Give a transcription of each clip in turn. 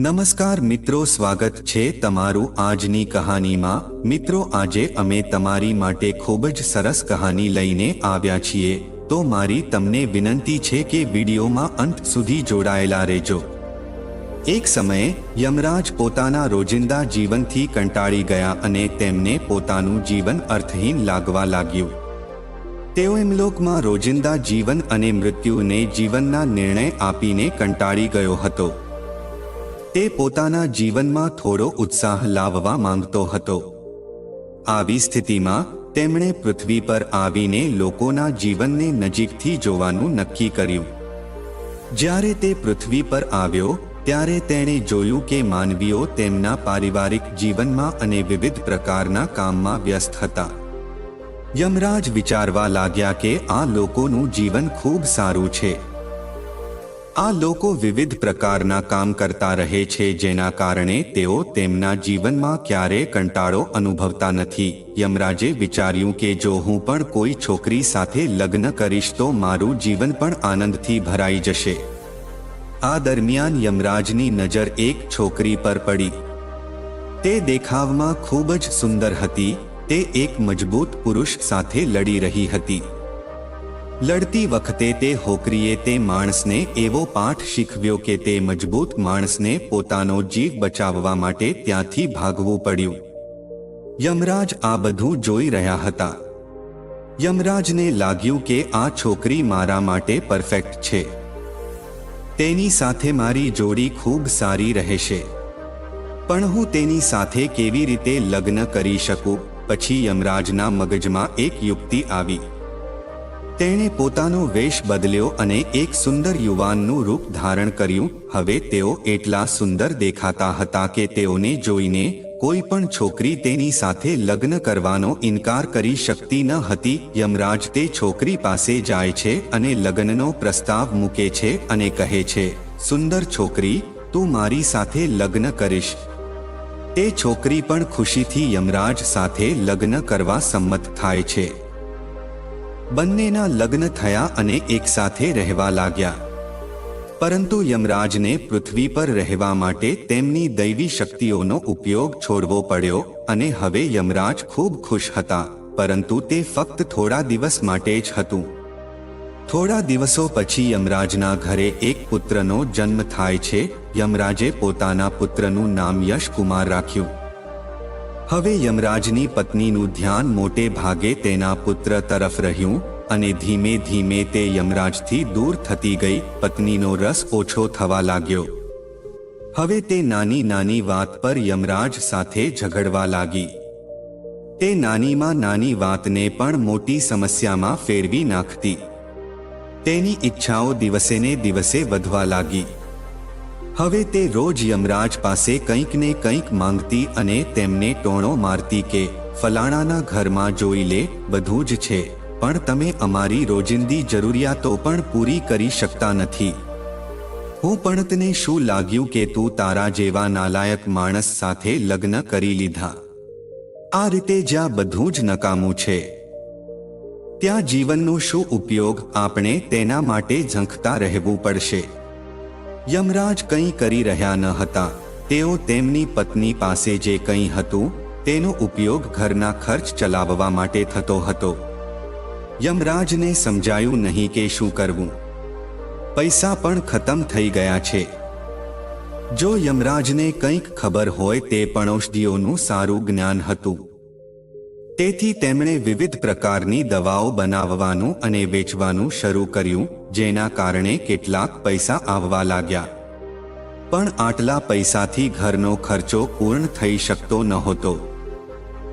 નમસ્કાર મિત્રો, સ્વાગત છે તમારું આજની કહાનીમાં. મિત્રો, આજે અમે તમારી માટે ખૂબ જ સરસ કહાની લઈને આવ્યા છીએ. તો મારી તમને વિનંતી છે કે વિડીયોમાં અંત સુધી જોડાયેલા રહેજો. એક સમયે, યમરાજ પોતાના રોજિંદા જીવનથી કંટાળી ગયા અને તેમને પોતાનું જીવન અર્થહીન લાગવા લાગ્યું. તેઓ એમલોકમાં રોજિંદા જીવન અને મૃત્યુને જીવનના નિર્ણય આપીને કંટાળી ગયો હતો. તે પોતાના જીવનમાં થોડો ઉત્સાહ લાવવા માંગતો હતો. આવી સ્થિતિમાં તેમણે પૃથ્વી પર આવીને લોકોના જીવનને નજીકથી જોવાનું નક્કી કર્યું. જ્યારે તે પૃથ્વી પર આવ્યો, ત્યારે તેણે જોયું કે માનવીઓ તેમના પારિવારિક જીવનમાં અને વિવિધ પ્રકારના કામમાં વ્યસ્ત હતા. યમરાજ વિચારવા લાગ્યા કે આ લોકોનું જીવન ખૂબ સારું છે. આ લોકો વિવિધ પ્રકારના કામ કરતા રહે છે જેના કારણે તેઓ તેમના જીવનમાં ક્યારે કંટાળો અનુભવતા નથી. યમરાજે વિચાર્યું કે જો હું પણ કોઈ છોકરી સાથે લગ્ન કરીશ તો મારું જીવન પણ આનંદથી ભરાઈ જશે. આ દરમિયાન યમરાજની નજર એક છોકરી પર પડી. તે દેખાવમાં ખૂબ જ સુંદર હતી. તે એક મજબૂત પુરુષ સાથે લડી રહી હતી. લડતી વખતે તે હોકરીએ તે માણસને એવો પાઠ શીખવ્યો કે તે મજબૂત માણસને પોતાનો જીવ બચાવવા માટે ત્યાંથી ભાગવું પડ્યું. યમરાજ આ બધું જોઈ રહ્યા હતા. યમરાજને લાગ્યું કે આ છોકરી મારા માટે પરફેક્ટ છે. તેની સાથે મારી જોડી ખૂબ સારી રહેશે. પણ હું તેની સાથે કેવી રીતે લગ્ન કરી શકું? પછી યમરાજના મગજમાં એક યુક્તિ આવી. તેણે પોતાનો વેશ બદલ્યો અને એક સુંદર યુવાનનું રૂપ ધારણ કર્યું. હવે તેઓ એટલા સુંદર દેખાતા હતા કે તેઓને જોઈને કોઈ પણ છોકરી તેની સાથે લગ્ન કરવાનો ઇનકાર કરી શકતી ન હતી. યમરાજ તે છોકરી પાસે જાય છે અને લગ્નનો પ્રસ્તાવ મૂકે છે અને કહે છે, સુંદર છોકરી, તું મારી સાથે લગ્ન કરીશ. તે છોકરી પણ ખુશીથી યમરાજ સાથે લગ્ન કરવા સંમત થાય છે. બંનેના લગ્ન થયા અને એકસાથે રહેવા લાગ્યા. પરંતુ યમરાજને પૃથ્વી પર રહેવા માટે તેમની દૈવી શક્તિઓનો ઉપયોગ છોડવો પડ્યો અને હવે યમરાજ ખૂબ ખુશ હતા, પરંતુ તે ફક્ત થોડા દિવસ માટે જ હતું. થોડા દિવસો પછી યમરાજના ઘરે એક પુત્રનો જન્મ થાય છે. યમરાજે પોતાના પુત્રનું નામ યશકુમાર રાખ્યું. હવે યમરાજની પત્નીનું ધ્યાન મોટે ભાગે તેના પુત્ર તરફ રહ્યું અને ધીમે ધીમે તે યમરાજથી દૂર થતી ગઈ. પત્નીનો રસ ઓછો થવા લાગ્યો. હવે તે નાની નાની વાત પર યમરાજ સાથે ઝઘડવા લાગી. તે નાનીમાં નાની વાતને પણ મોટી સમસ્યામાં ફેરવી નાખતી. તેની ઈચ્છાઓ દિવસેને દિવસે વધવા લાગી. હવે તે રોજ યમરાજ પાસે કંઈક ને કંઈક માંગતી અને તેમને ટોણો મારતી કે, ફલાણાના ઘરમાં જોઈ લે, બધું જ છે, પણ તમે અમારી રોજિંદી જરૂરિયાતો પણ પૂરી કરી શકતા નથી. હું પણ તને શું લાગ્યું કે તું તારા જેવા નાલાયક માણસ સાથે લગ્ન કરી લીધા? આ રીતે જ્યાં બધું જ નકામું છે. ત્યાં જીવનનો શું ઉપયોગ આપણે તેના માટે ઝંખતા રહેવું પડશે? યમરાજ કંઈ કરી રહ્યા ન હતા. તેઓ તેમની પત્ની પાસે જે કંઈ હતું, તેનો ઉપયોગ ઘરના ખર્ચ ચલાવવા માટે થતો હતો. યમરાજને સમજાયું નહીં કે શું કરવું. પૈસા પણ ખતમ થઈ ગયા છે. જો યમરાજને કંઈક ખબર હોય તે પણ ઔષધિઓનું સારું જ્ઞાન હતું. તેથી તેમણે વિવિધ પ્રકારની દવાઓ બનાવવાનું અને વેચવાનું શરૂ કર્યું, જેના કારણે કેટલાક પૈસા આવવા લાગ્યા. પણ આટલા પૈસાથી ઘરનો ખર્ચો પૂર્ણ થઈ શકતો નહોતો.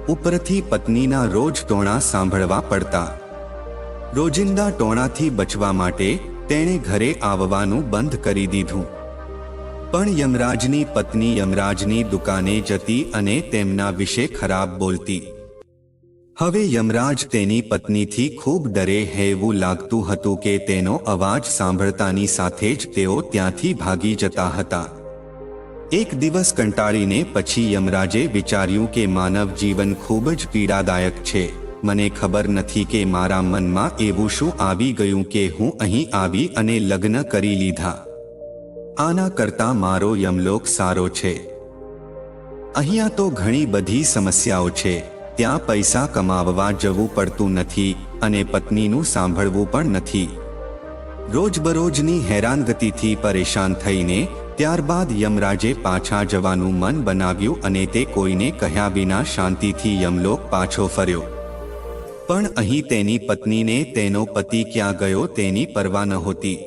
ઉપરથી પત્નીના રોજ ટોણા સાંભળવા પડતા. રોજિંદા ટોણાથી બચવા માટે તેણે ઘરે આવવાનું બંધ કરી દીધું. પણ યમરાજની પત્ની યમરાજની દુકાને જતી અને તેમના વિશે ખરાબ બોલતી. હવે યમરાજ તેની પત્નીથી ખૂબ ડરે હેવું લાગતું હતું કે તેનો અવાજ સાંભળતાની સાથે જ તેઓ ત્યાંથી ભાગી જતા હતા. એક દિવસ કંટાળીને પછી યમરાજે વિચાર્યું કે માનવ જીવન ખૂબ જ પીડાદાયક છે. મને ખબર નથી કે મારા મનમાં એવું શું આવી ગયું કે હું અહીં આવી અને લગ્ન કરી લીધા. આના કરતાં મારો યમલોક સારો છે. અહીંયા તો ઘણી બધી સમસ્યાઓ છે. ત્યાં પૈસા કમાવવા જવું પડતું નથી અને પત્નીનું સાંભળવું પણ નથી. રોજબરોજની હેરાનગતિથી પરેશાન થઈને ત્યારબાદ યમરાજે પાછા જવાનું મન બનાવ્યું અને તે કોઈને કહ્યા વિના શાંતિથી યમલોક પાછો ફર્યો. પણ અહીં તેની પત્નીને તેનો પતિ ક્યાં ગયો તેની પરવા નહોતી.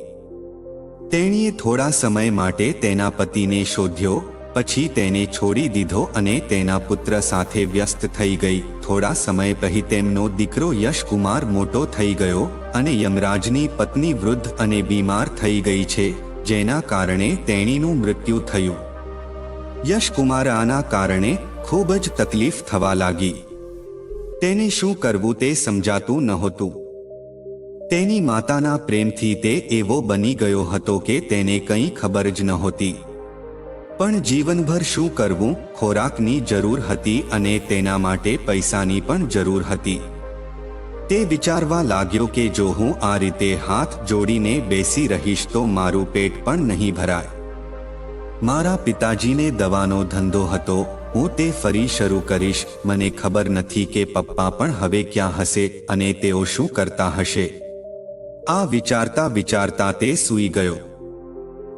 તેણીએ થોડા સમય માટે તેના પતિને શોધ્યો પછી તેને છોડી દીધો અને તેના પુત્ર સાથે વ્યસ્ત થઈ ગઈ. થોડા સમય પછી તેમનો દીકરો યશકુમાર મોટો થઈ ગયો અને યમરાજની પત્ની વૃદ્ધ અને બીમાર થઈ ગઈ છે, જેના કારણે તેણીનું મૃત્યુ થયું. યશકુમાર આના કારણે ખૂબ જ તકલીફ થવા લાગી. તેને શું કરવું તે સમજાતું નહોતું. તેની માતાના પ્રેમથી તે એવો બની ગયો હતો કે તેને કંઈ ખબર જ નહોતી. પણ જીવનભર શું કરવું? ખોરાકની જરૂર હતી અને તેના માટે પૈસાની પણ જરૂર હતી. તે વિચારવા લાગ્યો કે જો હું આ રીતે હાથ જોડીને બેસી રહીશ તો મારું પેટ પણ નહીં ભરાય. મારા પિતાજીને દવાનો ધંધો હતો. હું તે ફરી શરૂ કરીશ. મને ખબર નથી કે પપ્પા પણ હવે ક્યાં હશે અને તેઓ શું કરતા હશે. આ વિચારતા વિચારતા તે સૂઈ ગયો.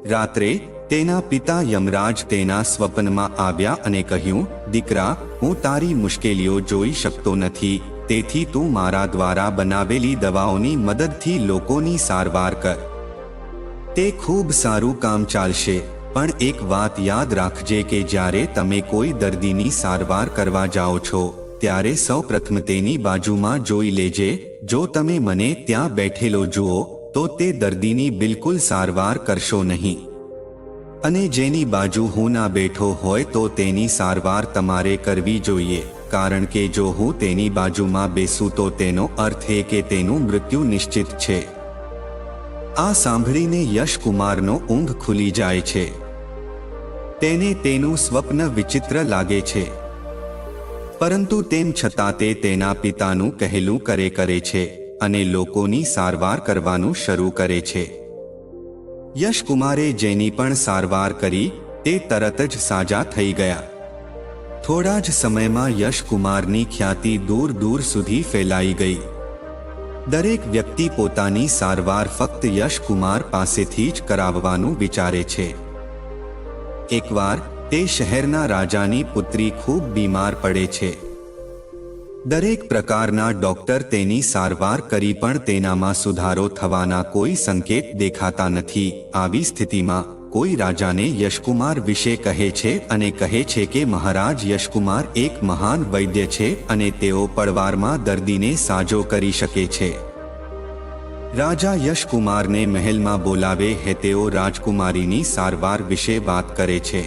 રાત્રે તેના પિતા યમરાજ તેના સ્વપ્નમાં આવ્યા અને કહ્યું, દીકરા, હું તારી મુશ્કેલીઓ જોઈ શકતો નથી, તેથી તું મારા દ્વારા બનાવેલી દવાઓની મદદથી લોકોની સારવાર કર. તે ખૂબ સારું કામ ચાલશે, પણ એક વાત યાદ રાખજે કે જ્યારે તમે કોઈ દર્દીની સારવાર કરવા જાઓ છો, ત્યારે સૌ પ્રથમ તેની બાજુમાં જોઈ લેજે, જો તમે મને ત્યાં બેઠેલો જુઓ, તો તે દર્દીની બિલકુલ સારવાર કરશો નહીં. અને જેની બાજુ હું ના બેઠો હોય તો તેની સારવાર તમારે કરવી જોઈએ. કારણ કે જો હું તેની બાજુમાં બેસું તો તેનો અર્થ એ કે તેનું મૃત્યુ નિશ્ચિત છે. આ સાંભળીને યશકુમારનો ઊંઘ ખુલી જાય છે. તેને તેનું સ્વપ્ન વિચિત્ર લાગે છે. પરંતુ તેમ છતાં તે તેના પિતાનું કહેલું કરે કરે છે અને લોકોની સારવાર કરવાનું શરૂ કરે છે. યશકુમારે જેની પણ સારવાર કરી, તે તરત જ સાજા થઈ ગયા. થોડા જ સમયમાં યશકુમારની ખ્યાતિ દૂર દૂર સુધી ફેલાઈ ગઈ. દરેક વ્યક્તિ પોતાની સારવાર ફક્ત યશકુમાર પાસેથી જ કરાવવાનું વિચારે છે. એકવાર તે શહેરના રાજાની પુત્રી ખૂબ બીમાર પડે છે. દરેક પ્રકારના ડોક્ટર તેની સારવાર કરી પણ તેનામાં સુધારો થવાના કોઈ સંકેત દેખાતા નથી. આવી સ્થિતિમાં કોઈ રાજાને યશકુમાર વિશે કહે છે અને કહે છે કે મહારાજ યશકુમાર એક મહાન વૈદ્ય છે અને તેઓ પડવારમાં દર્દીને સાજો કરી શકે છે. રાજા યશકુમારને મહેલમાં બોલાવે હે તેઓ રાજકુમારીની સારવાર વિશે વાત કરે છે.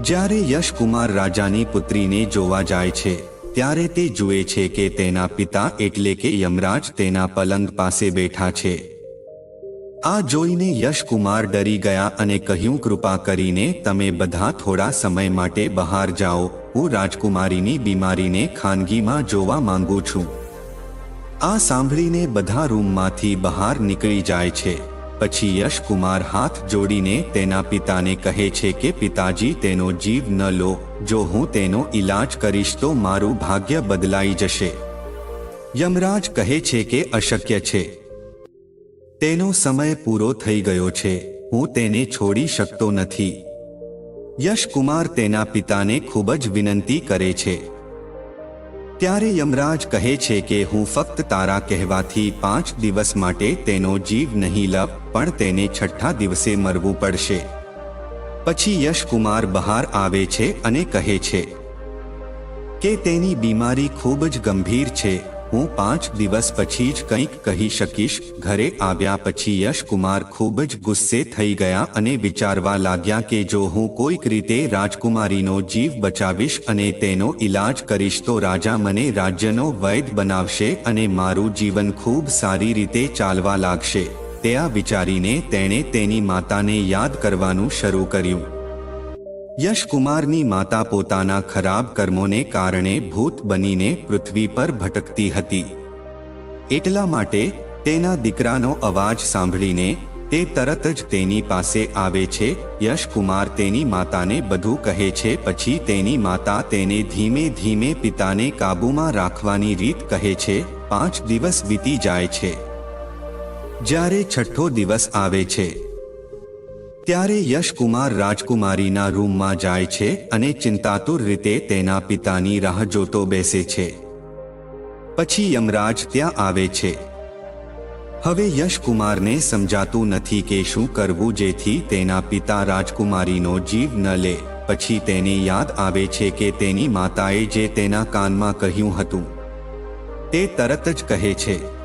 જ્યારે યશકુમાર રાજાની પુત્રીને જોવા જાય છે ત્યારે તે જુએ છે કે તેના પિતા એટલે કે યમરાજ તેના પલંગ પાસે બેઠા છે. આ જોઈને યશકુમાર ડરી ગયા અને કહ્યું, કૃપા કરીને તમે બધા થોડા સમય માટે બહાર જાઓ. હું રાજકુમારીની બીમારીને ખાનગીમાં જોવા માંગુ છું. આ સાંભળીને બધા રૂમમાંથી બહાર નીકળી જાય છે. પછી યશકુમાર હાથ જોડીને તેના પિતાને કહે છે કે, પિતાજી, તેનો જીવ ન લો. જો હું તેનો ઈલાજ કરીશ તો મારું ભાગ્ય બદલાઈ જશે. યમરાજ કહે છે કે, અશક્ય છે. તેનો સમય પૂરો થઈ ગયો છે. હું તેને છોડી શકતો નથી. યશકુમાર તેના પિતાને ખૂબ જ વિનંતી કરે છે. ત્યારે યમરાજ કહે છે કે હું ફક્ત તારા કહેવાથી પાંચ દિવસ માટે તેનો જીવ નહીં લપ, પણ તેને છઠ્ઠા દિવસે મરવું પડશે. પછી યશકુમાર બહાર આવે છે અને કહે છે કે તેની બીમારી ખૂબ જ ગંભીર છે. હું પાંચ દિવસ પછી જ કંઈક કહી શકીશ. ઘરે આવ્યા પછી યશકુમાર ખૂબ જ ગુસ્સે થઈ ગયા અને વિચારવા લાગ્યા કે જો હું કોઈક રીતે રાજકુમારીનો જીવ બચાવીશ અને તેનો ઈલાજ કરીશ તો રાજા મને રાજ્યનો વૈદ બનાવશે અને મારું જીવન ખૂબ સારી રીતે ચાલવા લાગશે. તે આ વિચારીને તેણે તેની માતાને યાદ કરવાનું શરૂ કર્યું. યશકુમારની માતા પોતાના ખરાબ કર્મોને કારણે ભૂત બનીને પૃથ્વી પર ભટકતી હતી. એટલા માટે તેના દીકરાનો અવાજ સાંભળીને તે તરત જ તેની પાસે આવે છે, યશકુમાર તેની માતાને બધું કહે છે, પછી તેની માતા તેને ધીમે ધીમે પિતાને કાબૂમાં રાખવાની રીત કહે છે, પાંચ દિવસ વીતી જાય છે. જ્યારે છઠ્ઠો દિવસ આવે છે ત્યારે યશકુમાર રાજકુમારીના રૂમમાં જાય છે અને ચિંતાતુર રીતે તેના પિતાની રાહ જોતો બેસે છે. પછી યમરાજ ત્યાં આવે છે. હવે યશકુમારને સમજાતું નથી કે શું કરવું જેથી તેના પિતા રાજકુમારીનો જીવ ન લે. પછી તેને યાદ આવે છે કે તેની માતાએ જે તેના કાનમાં કહ્યું હતું, તે તરત જ કહે છે.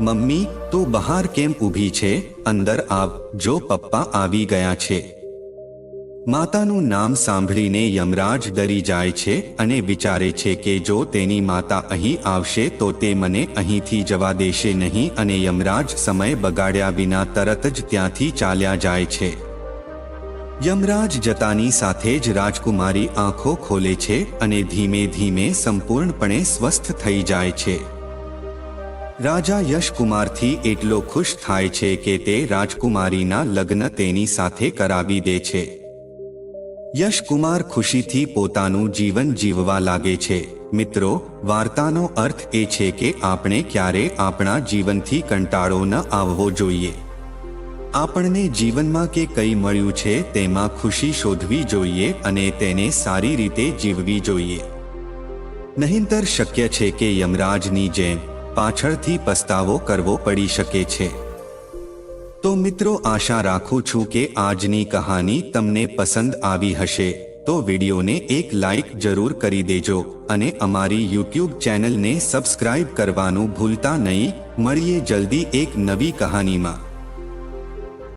મમ્મી, તું બહાર કેમ ઊભી છે? અંદર આવ. જો પપ્પા આવી ગયા છે. માતાનું નામ સાંભળીને યમરાજ ડરી જાય છે અને વિચારે છે કે જો તેની માતા અહીં આવશે તો તે મને અહીંથી જવા દેશે નહીં અને યમરાજ સમય બગાડ્યા વિના તરત જ ત્યાંથી ચાલ્યા જાય છે. યમરાજ જતાની સાથે જ રાજકુમારી આંખો ખોલે છે અને ધીમે ધીમે સંપૂર્ણપણે સ્વસ્થ થઈ જાય છે. રાજા યશકુમારથી એટલો ખુશ થાય છે કે તે રાજકુમારીના લગ્ન તેની સાથે કરાવી દે છે. યશકુમાર ખુશીથી પોતાનું જીવન જીવવા લાગે છે. મિત્રો, વાર્તાનો અર્થ એ છે કે આપણે ક્યારે આપણા જીવનથી કંટાળો ન આવવો જોઈએ. આપણને જીવનમાં કે કંઈ મળ્યું છે તેમાં ખુશી શોધવી જોઈએ અને તેને સારી રીતે જીવવી જોઈએ. નહીંતર શક્ય છે કે યમરાજની જેમ પાછળથી પસ્તાવો કરવો પડી શકે છે. તો મિત્રો, આશા રાખું છું કે આજની કહાની તમને પસંદ આવી હશે. તો વિડીયોને એક લાઈક જરૂર કરી દેજો અને અમારી યુટ્યુબ ચેનલને સબસ્ક્રાઇબ કરવાનું ભૂલતા નહીં. મળીએ જલ્દી એક નવી કહાનીમાં.